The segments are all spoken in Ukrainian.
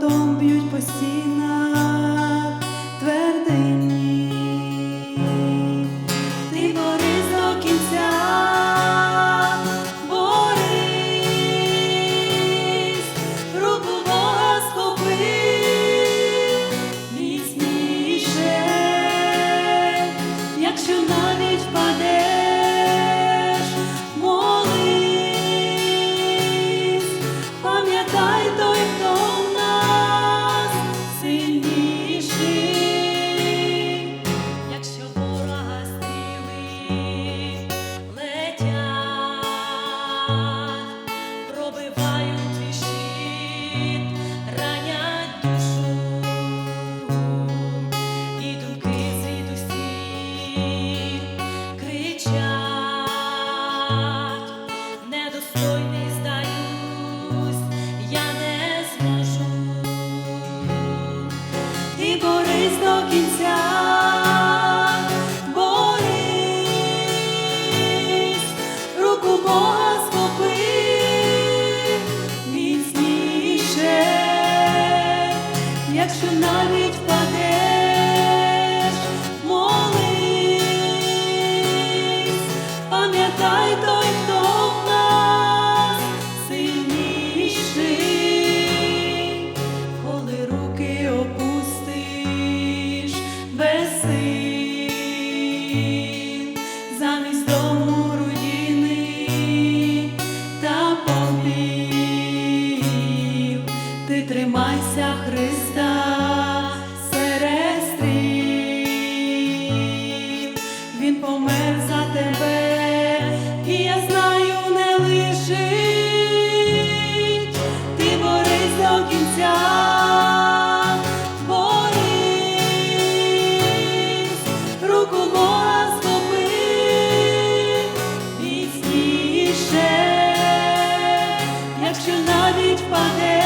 Потом б'ють по. Христа Він помер за тебе, і я знаю, не лишить, ти борись до кінця, борись, руку Бога міцніше, якщо навіть паде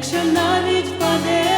Якщо навіть паде.